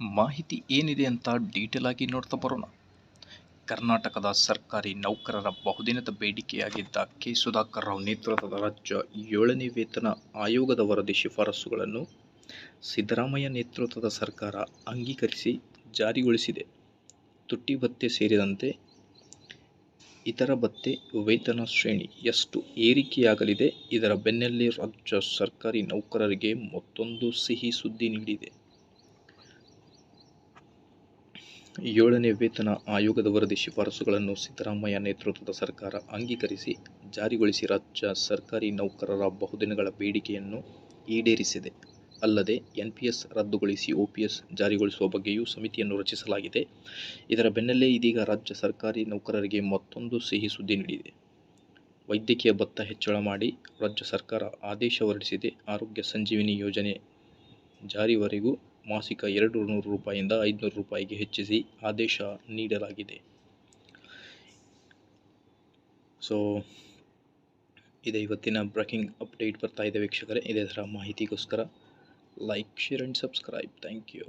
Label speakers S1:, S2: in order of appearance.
S1: ಮಾಹಿತಿ ಏನಿದೆ ಅಂತ ಡೀಟೇಲ್ ಆಗಿ ನೋಡ್ತಾ ಬರೋಣ. ಕರ್ನಾಟಕದ ಸರ್ಕಾರಿ ನೌಕರರ ಬಹುದಿನದ ಬೇಡಿಕೆಯಾಗಿದ್ದ ಕೆ. ಸುಧಾಕರ್ ರಾವ್ ನೇತೃತ್ವದ ರಾಜ್ಯ ಏಳನೇ ವೇತನ ಆಯೋಗದ ವರದಿ ಶಿಫಾರಸುಗಳನ್ನು ಸಿದ್ದರಾಮಯ್ಯ ನೇತೃತ್ವದ ಸರ್ಕಾರ ಅಂಗೀಕರಿಸಿ ಜಾರಿಗೊಳಿಸಿದೆ. ತುಟ್ಟಿ ಭತ್ಯೆ ಸೇರಿದಂತೆ ಇತರ ಭತ್ತೆ ವೇತನ ಶ್ರೇಣಿ ಎಷ್ಟು ಏರಿಕೆಯಾಗಲಿದೆ, ಇದರ ಬೆನ್ನಲ್ಲೇ ರಾಜ್ಯ ಸರ್ಕಾರಿ ನೌಕರರಿಗೆ ಮತ್ತೊಂದು ಸಿಹಿ ಸುದ್ದಿ ನೀಡಿದೆ. ಏಳನೇ ವೇತನ ಆಯೋಗದ ವರದಿ ಶಿಫಾರಸುಗಳನ್ನು ಸಿದ್ದರಾಮಯ್ಯ ನೇತೃತ್ವದ ಸರ್ಕಾರ ಅಂಗೀಕರಿಸಿ, ಜಾರಿಗೊಳಿಸಿ ರಾಜ್ಯ ಸರ್ಕಾರಿ ನೌಕರರ ಬಹುದಿನಗಳ ಬೇಡಿಕೆಯನ್ನು ಈಡೇರಿಸಿದೆ. ಅಲ್ಲದೆ, ಎನ್ಪಿಎಸ್ ರದ್ದುಗೊಳಿಸಿ ಓಪಿಎಸ್ ಜಾರಿಗೊಳಿಸುವ ಬಗ್ಗೆಯೂ ಸಮಿತಿಯನ್ನು ರಚಿಸಲಾಗಿದೆ. ಇದರ ಬೆನ್ನಲ್ಲೇ ಇದೀಗ ರಾಜ್ಯ ಸರ್ಕಾರಿ ನೌಕರರಿಗೆ ಮತ್ತೊಂದು ಸಿಹಿ ಸುದ್ದಿ ನೀಡಿದೆ. ವೈದ್ಯಕೀಯ ಭತ್ತ ಹೆಚ್ಚಳ ಮಾಡಿ ರಾಜ್ಯ ಸರ್ಕಾರ ಆದೇಶ ಹೊರಡಿಸಿದೆ. ಆರೋಗ್ಯ ಸಂಜೀವಿನಿ ಯೋಜನೆ ಜಾರಿವರೆಗೂ ಮಾಸಿಕ ಎರಡು ನೂರು ರೂಪಾಯಿಯಿಂದ ಐದುನೂರು ರೂಪಾಯಿಗೆ ಹೆಚ್ಚಿಸಿ ಆದೇಶ ನೀಡಲಾಗಿದೆ. ಸೊ ಇದೆ ಇವತ್ತಿನ ಬ್ರೇಕಿಂಗ್ ಅಪ್ಡೇಟ್ ಬರ್ತಾ ಇದೆ ವೀಕ್ಷಕರೇ. ಇದೇ ಥರ ಮಾಹಿತಿಗೋಸ್ಕರ like share and subscribe thank you